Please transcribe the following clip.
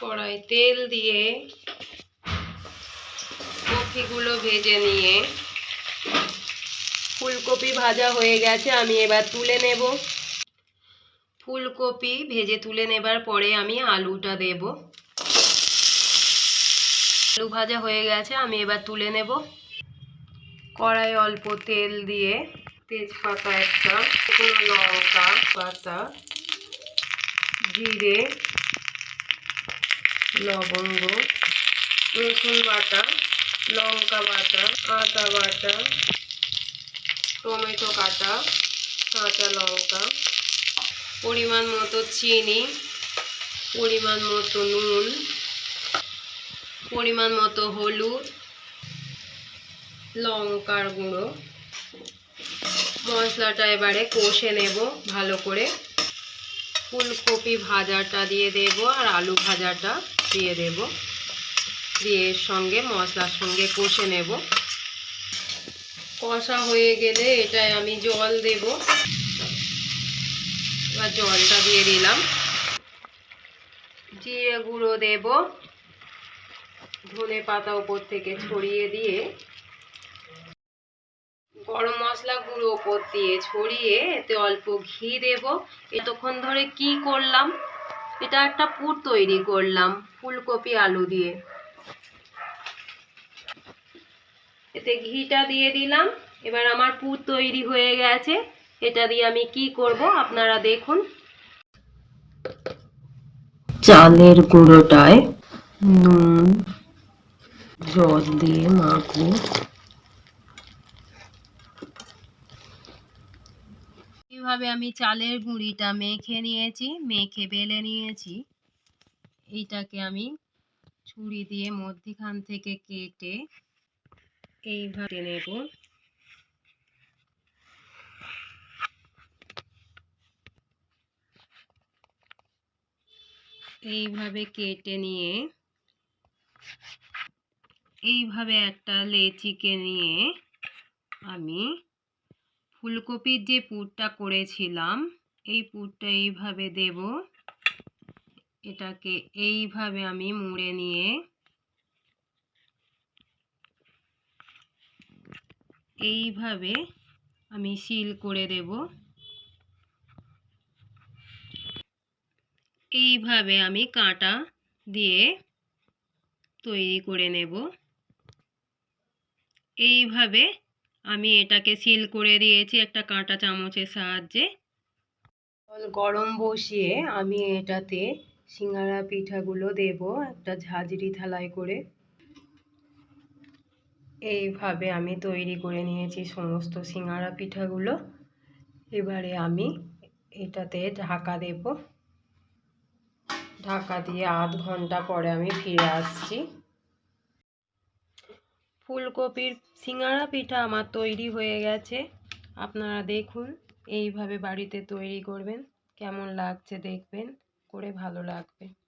কড়াই তেল দিয়ে কপিগুলো ভেজে নিয়ে ফুলকপি ভাজা হয়ে গেছে, আমি এবার তুলে নেব। ফুলকপি ভেজে তুলে নেবার পরে আমি আলুটা দেব। আলু ভাজা হয়ে গেছে, আমি এবার তুলে নেব। কড়াই অল্প তেল দিয়ে তেজপাতা একটা, শুকনো লঙ্কা পাতা জিরে লবঙ্গ, রসুন বাটা, লঙ্কা বাটা, আদা বাটা, টমেটো কাটা কাঁচা লঙ্কা, পরিমাণ মতো চিনি, পরিমাণ মতো নুন, পরিমাণ মতো হলুদ, লঙ্কার গুঁড়ো। মশলাটা এবারে কষে নেব ভালো করে। ফুলকপি ভাজাটা দিয়ে দেব আর আলু ভাজাটা দিয়ে দেব। দিয়ে সঙ্গে মশলার সঙ্গে কষে নেব। কষা হয়ে গেলে এটায় আমি জল দেব। এবার জলটা দিয়ে দিলাম। জিরে গুঁড়ো দেব। ধনে পাতা উপর থেকে ছড়িয়ে দিয়ে গরম মশলা গুঁড়ো ওপর দিয়ে ছড়িয়ে এতে অল্প ঘি দেব। এতক্ষণ ধরে কি করলাম? এটা একটা পুর তৈরি করলাম, ফুলকপি আলু দিয়ে। এতে ঘিটা দিয়ে দিলাম। এবার আমার পুর তৈরি হয়ে গেছে। এটা দিয়ে আমি কি করব আপনারা দেখুন। চালের গুঁড়োটায় নুন, জল দিয়ে মাখবো। এইভাবে আমি চালের গুঁড়িটা মেখে নিয়েছি, মেখে বেলে নিয়েছি। এইটাকে আমি ছুরি দিয়ে মধ্যিখান থেকে কেটে এইভাবে নেব। এইভাবে কেটে নিয়ে, এইভাবে একটা লেচিকে নিয়ে আমি ফুলকপির যে পুরটা করেছিলাম, এই পুরটা এইভাবে দেব। এটাকে এইভাবে আমি মুড়ে নিয়ে এইভাবে আমি সিল করে দেব। এইভাবে আমি কাঁটা দিয়ে তৈরি করে নেব। এইভাবে আমি এটাকে সিল করে দিয়েছি একটা কাঁটা চামচের সাহায্যে। গরম বসিয়ে আমি এটাতে সিঙ্গারা পিঠাগুলো দেব, একটা ঝাঁঝরি থালায় করে। এইভাবে আমি তৈরি করে নিয়েছি সমস্ত সিঙ্গারা পিঠাগুলো। এবারে আমি এটাতে ঢাকা দেব। ঢাকা দিয়ে আধ ঘণ্টা পরে আমি ফিরে আসছি। ফুলকপির সিঙ্গারা পিঠা আমার তৈরি হয়ে গেছে। আপনারা দেখুন, এইভাবে বাড়িতে তৈরি করবেন। কেমন লাগছে দেখবেন, করে ভালো লাগবে।